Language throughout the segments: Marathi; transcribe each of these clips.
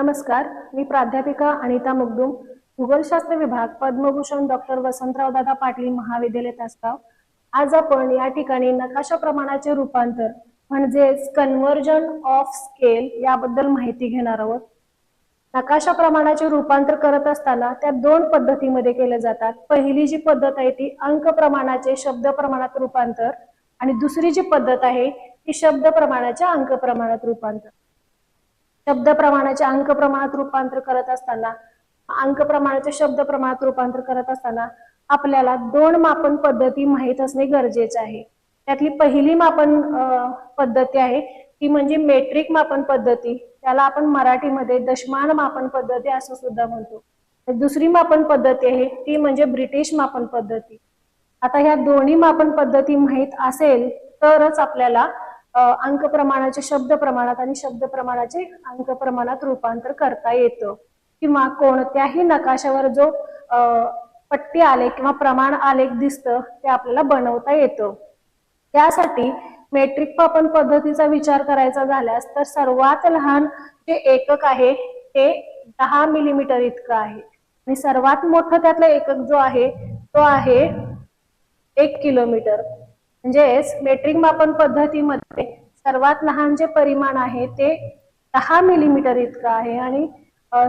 नमस्कार मी प्राध्यापिका अनिता मुगदुम भूगोलशास्त्र विभाग पद्मभूषण डॉक्टर वसंतराव दादा पाटील महाविद्यालय तासगाव. आज आपण या ठिकाणी नकाशा प्रमाणाचे रूपांतर म्हणजेच कन्व्हर्जन ऑफ स्केल याबद्दल माहिती घेणार आहोत. नकाशा प्रमाणाचे रूपांतर करत असताना त्या दोन पद्धतीमध्ये केले जातात. पहिली जी पद्धत आहे ती अंक प्रमाणाचे शब्द प्रमाणात रूपांतर आणि दुसरी जी पद्धत आहे ती शब्द प्रमाणाच्या अंक प्रमाणात रूपांतर. शब्द प्रमाणाचे अंक प्रमाणात रूपांतर करत असताना अंक प्रमाणाचे शब्द प्रमाणात रूपांतर करत असताना आपल्याला दोन मापन पद्धती माहीत असणे गरजेचे आहे. त्यातली पहिली मापन पद्धती आहे ती म्हणजे मेट्रिक मापन पद्धती. त्याला आपण मराठीमध्ये दशमान मापन पद्धती असं सुद्धा म्हणतो. दुसरी मापन पद्धती आहे ती म्हणजे ब्रिटिश मापन पद्धती. आता ह्या दोन्ही मापन पद्धती माहीत असेल तरच आपल्याला अंक प्रमाणाचे शब्द प्रमाणात आणि शब्द प्रमाणाचे अंक प्रमाणात रूपांतर करता येतं. किंवा कोणत्याही नकाशावर जो पट्टी आलेख किंवा प्रमाण आलेख दिसतं ते आपल्याला बनवता येतं. त्यासाठी मेट्रिक मापन पद्धतीचा विचार करायचा झाल्यास तर सर्वात लहान जे एकक आहे ते दहा मिलीमीटर इतकं आहे. आणि सर्वात मोठं त्यातलं एकक जो आहे तो आहे एक किलोमीटर म्हणजेच मेट्रिक मापन पद्धतीमध्ये सर्वात लहान जे परिमाण आहे ते दहा मिलीमीटर इतकं आहे आणि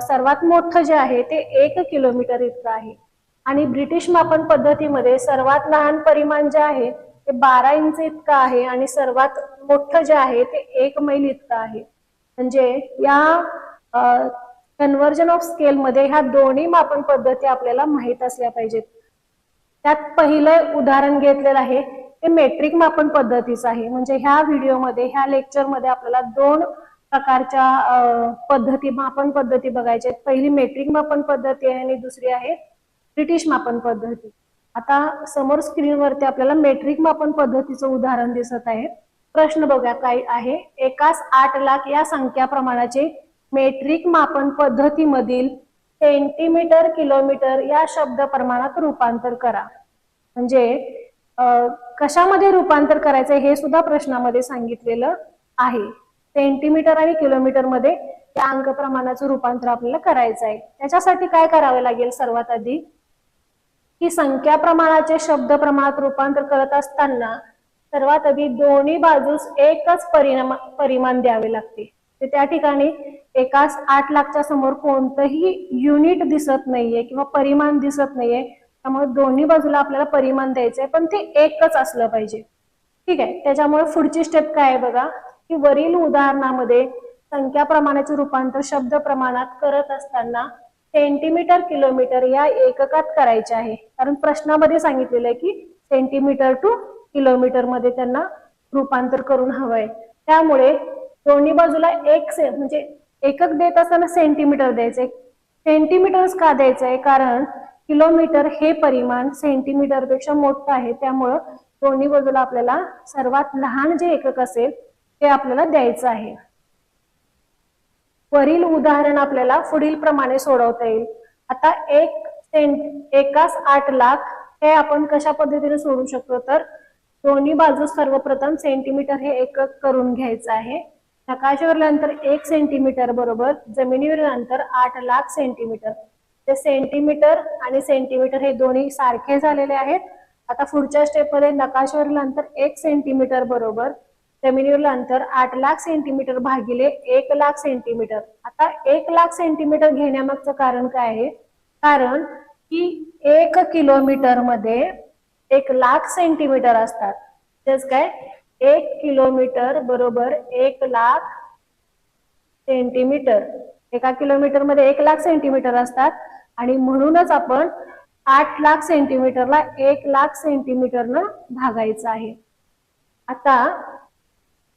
सर्वात मोठं जे आहे ते एक किलोमीटर इतकं आहे. आणि ब्रिटिश मापन पद्धतीमध्ये सर्वात लहान परिमाण जे आहे ते बारा इंच इतकं आहे आणि सर्वात मोठं जे आहे ते एक मैल इतकं आहे. म्हणजे या कन्व्हर्जन ऑफ स्केल मध्ये ह्या दोन्ही मापन पद्धती आपल्याला माहीत असल्या पाहिजेत. त्यात पहिलं उदाहरण घेतलेलं आहे ते मेट्रिक मापन पद्धतीच आहे. म्हणजे ह्या व्हिडिओमध्ये ह्या लेक्चरमध्ये आपल्याला दोन प्रकारच्या पद्धती मापन पद्धती बघायच्या आहेत. पहिली मेट्रिक मापन पद्धती आहे आणि दुसरी आहे ब्रिटिश मापन पद्धती. आता समोर स्क्रीनवरती आपल्याला मेट्रिक मापन पद्धतीचं उदाहरण दिसत आहे. प्रश्न बघा काय आहे? एकाच आठ लाख या संख्या प्रमाणाचे मेट्रिक मापन पद्धतीमधील सेंटीमीटर किलोमीटर या शब्द प्रमाणात रूपांतर करा. म्हणजे कशामध्ये रूपांतर करायचं हे सुद्धा प्रश्नामध्ये सांगितलेलं आहे. सेंटीमीटर आणि किलोमीटरमध्ये त्या अंक प्रमाणाचं रूपांतर आपल्याला करायचं आहे त्याच्यासाठी काय करावे लागेल सर्वात आधी? की संख्या प्रमाणाचे शब्द प्रमाणात रूपांतर करत असताना सर्वात आधी दोन्ही बाजूस एकच परिणाम परिमाण द्यावे लागते. ते त्या ठिकाणी एकाच आठ लाखच्या समोर कोणतंही युनिट दिसत नाहीये किंवा परिमाण दिसत नाहीये. त्यामुळे दोन्ही बाजूला आपल्याला परिमाण द्यायचंय पण ते एकच असलं पाहिजे. ठीक आहे? त्याच्यामुळे पुढची स्टेप काय आहे बघा? की वरील उदाहरणामध्ये संख्या प्रमाणाचे रूपांतर शब्द प्रमाणात करत असताना सेंटीमीटर किलोमीटर या एककात करायचे आहे. कारण प्रश्नामध्ये सांगितलेलं आहे की सेंटीमीटर टू किलोमीटरमध्ये त्यांना रूपांतर करून हवंय. त्यामुळे दोन्ही बाजूला एक से म्हणजे एकक देत असताना सेंटीमीटर द्यायचंय. सेंटीमीटर का द्यायचंय? कारण किलोमीटर हे परिमाण सेंटीमीटरपेक्षा मोठं आहे. त्यामुळं दोन्ही बाजूला आपल्याला सर्वात लहान जे एकक असेल ते आपल्याला द्यायचं आहे. वरील उदाहरण आपल्याला पुढील प्रमाणे सोडवता येईल. आता एक सेंट एकाच आठ लाख हे आपण कशा पद्धतीने सोडू शकतो? तर दोन्ही बाजूस सर्वप्रथम सेंटीमीटर हे एकक करून घ्यायचं आहे. नकाशावरील अंतर एक सेंटीमीटर बरोबर जमिनीवरील अंतर आठ लाख सेंटीमीटर ते सेंटीमीटर आणि सेंटीमीटर हे दोन्ही सारखे झालेले आहेत. आता पुढच्या स्टेपमध्ये नकाशावरील अंतर एक सेंटीमीटर बरोबर जमिनीवरील अंतर आठ लाख सेंटीमीटर भागिले एक लाख सेंटीमीटर आता एक लाख सेंटीमीटर घेण्यामागचं कारण काय आहे? कारण की एक किलोमीटरमध्ये एक लाख सेंटीमीटर असतात. तेच काय? एक किलोमीटर बरोबर एक लाख सेंटीमीटर एका किलोमीटरमध्ये एक लाख सेंटीमीटर असतात. आणि म्हणूनच आपण आठ लाख सेंटीमीटरला एक लाख सेंटीमीटरनं भागायचं आहे. आता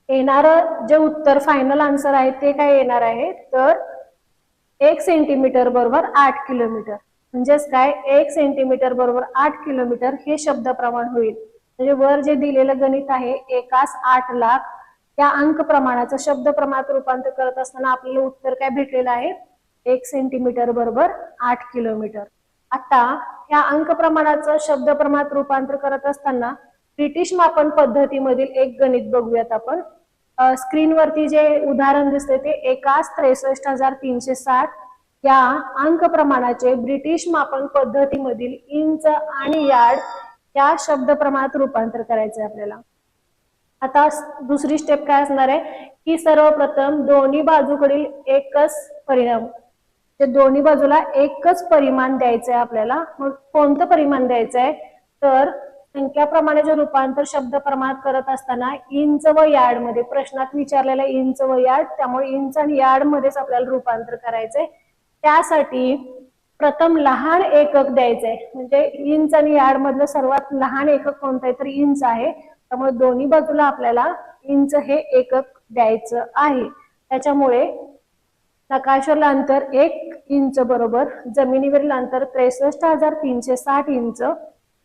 येणारं जे उत्तर फायनल आन्सर आहे ते काय येणार आहे? तर एक सेंटीमीटर बरोबर आठ किलोमीटर म्हणजेच काय? एक सेंटीमीटर बरोबर आठ किलोमीटर हे शब्द प्रमाण होईल. म्हणजे वर जे दिलेलं गणित आहे एकास आठ लाख या अंक प्रमाणाचं शब्द प्रमाणात रूपांतर करत असताना आपल्याला उत्तर काय भेटलेलं आहे? एक सेंटीमीटर बरोबर आठ किलोमीटर आता या अंक प्रमाणाचं शब्द प्रमाणात रूपांतर करत असताना ब्रिटिश मापन पद्धतीमधील एक गणित बघूयात आपण. स्क्रीनवरती जे उदाहरण दिसते ते एकाच त्रेसष्ट हजार तीनशे साठ या अंक प्रमाणाचे ब्रिटिश मापन पद्धतीमधील इंच आणि यार्ड या शब्द प्रमाणात रूपांतर करायचे आपल्याला. आता दुसरी स्टेप काय असणार आहे? की सर्वप्रथम दोन्ही बाजूकडील एकच परिणाम. ते दोन्ही बाजूला एकच परिमाण द्यायचं आहे आपल्याला. मग कोणतं परिमाण द्यायचं आहे? तर संख्या जे रूपांतर शब्द प्रमाणात करत असताना इंच व यार्डमध्ये प्रश्नात विचारलेलं इंच व यार्ड त्यामुळे इंच आणि यार्ड मध्येच आपल्याला रूपांतर करायचंय त्यासाठी प्रथम लहान एकक द्यायचंय म्हणजे इंच आणि यार्ड मधलं सर्वात लहान एकक कोणतं आहे? तर इंच आहे. त्यामुळे दोन्ही बाजूला आपल्याला इंच हे एकक द्यायचं आहे. त्याच्यामुळे नकाशावरील अंतर एक इंच बरोबर जमिनीवरील अंतर त्रेसष्ट हजार तीनशे साठ इंच.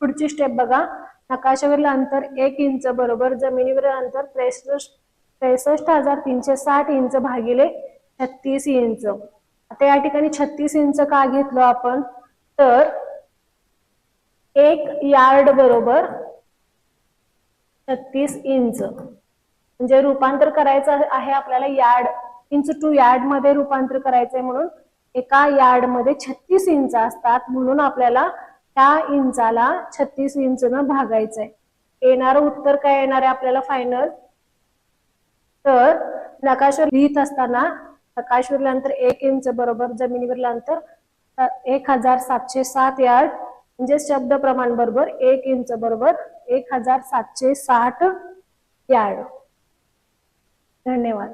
पुढची स्टेप बघा. नकाशावरील अंतर एक इंच बरोबर जमिनीवरील अंतर त्रेसष्ट त्रेसष्ट हजार तीनशे साठ इंच भागिले छत्तीस इंच. आता या ठिकाणी छत्तीस इंच का घेतलो आपण? तर एक यार्ड बरोबर छत्तीस इंच. म्हणजे रूपांतर करायचं आहे आपल्याला यार्ड इंच टू यार्डमध्ये रूपांतर करायचंय म्हणून एका यार्डमध्ये छत्तीस इंच असतात म्हणून आपल्याला त्या इंचाला छत्तीस इंच न भागायचंय. येणारं उत्तर काय येणार आहे आपल्याला फायनल तर नकाशा लिहित असताना नकाशवरील अंतर एक इंच बरोबर जमिनीवरील अंतर एक हजार सातशे सात यार्ड म्हणजे शब्द प्रमाण बरोबर एक इंच बरोबर एक हजार सातशे साठ यार्ड. धन्यवाद.